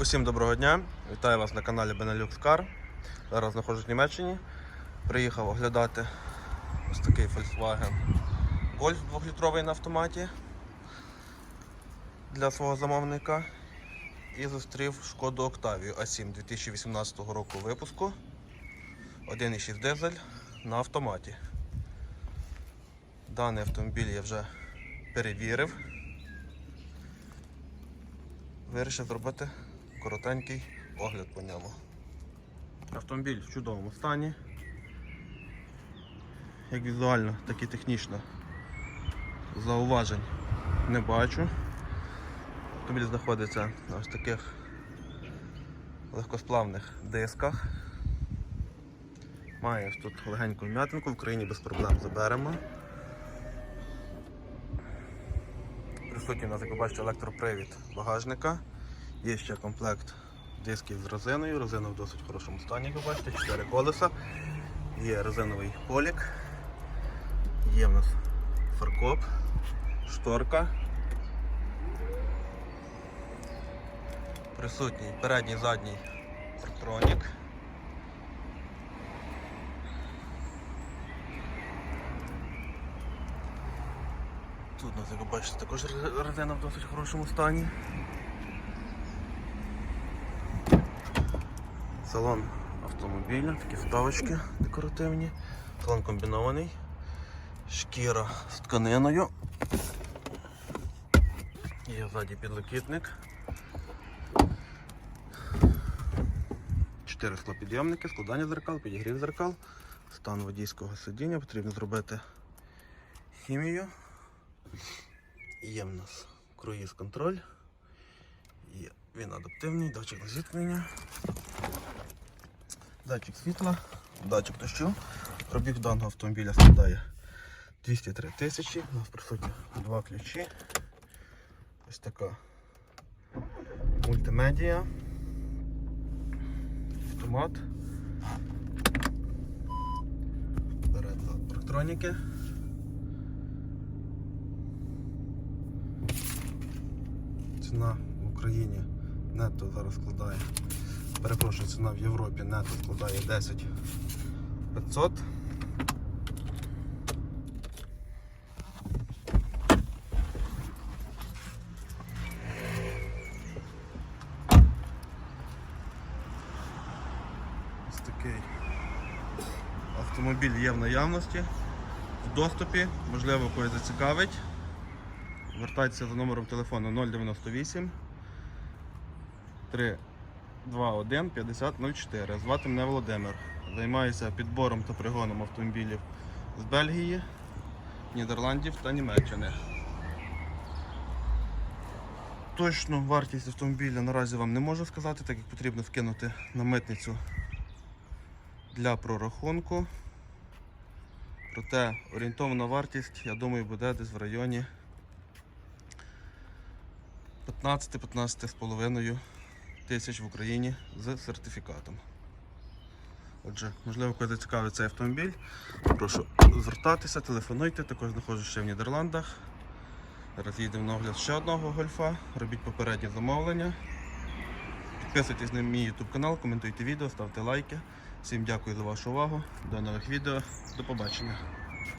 Усім доброго дня! Вітаю вас на каналі Benelux Car. Зараз знаходжусь в Німеччині. Приїхав оглядати ось такий Volkswagen Golf 2-літровий на автоматі для свого замовника. І зустрів шкоду Octavia A7 2018 року випуску. 1,6 дизель на автоматі. Даний автомобіль я вже перевірив. Вирішив зробити коротенький огляд по ньому. Автомобіль в чудовому стані. Як візуально, так і технічно зауважень не бачу. Автомобіль знаходиться на ось таких легкосплавних дисках. Має тут легеньку вм'ятинку, в Україні без проблем заберемо. Присутній у нас, як ви бачите, електропривід багажника. Є ще комплект дисків з резиною. Резина в досить хорошому стані, як ви бачите, 4 колеса. Є резиновий полік. Є в нас фаркоп, шторка. Присутній передній задній партронік. Тут у нас, як ви бачите, також резина в досить хорошому стані. Салон автомобіля, такі вставочки декоративні. Салон комбінований. Шкіра з тканиною. Є ззаді підлокітник. Чотири склопідйомники, складання зеркал, підігрів зеркал, стан водійського сидіння. Потрібно зробити хімію. Є в нас круїз контроль. Є він адаптивний, датчик зіткнення. Датчик світла, датчик дощу. Пробіг даного автомобіля складає 203 тисячі. У нас присутні два ключі. Ось така мультимедія. Автомат. Перед електроніки. Ціна в Україні нетто зараз складає. Перепрошую, ціна в Європі нетто складає 10 500. Ось такий автомобіль є в наявності, в доступі, можливо, когось зацікавить. Звертайтеся за номером телефону 098 321 5004. Звати мене Володимир. Займаюся підбором та пригоном автомобілів з Бельгії, Нідерландів та Німеччини. Точну вартість автомобіля наразі вам не можу сказати, так як потрібно вкинути на митницю для прорахунку. Проте орієнтовна вартість, я думаю, буде десь в районі 15-15,5 тисяч в Україні з сертифікатом. Отже, можливо, когось зацікавить цей автомобіль. Прошу звертатися, телефонуйте, також знаходжусь ще в Нідерландах. Зараз їдемо на огляд ще одного гольфа. Робіть попереднє замовлення. Підписуйтесь на мій YouTube канал, коментуйте відео, ставте лайки. Всім дякую за вашу увагу. До нових відео. До побачення.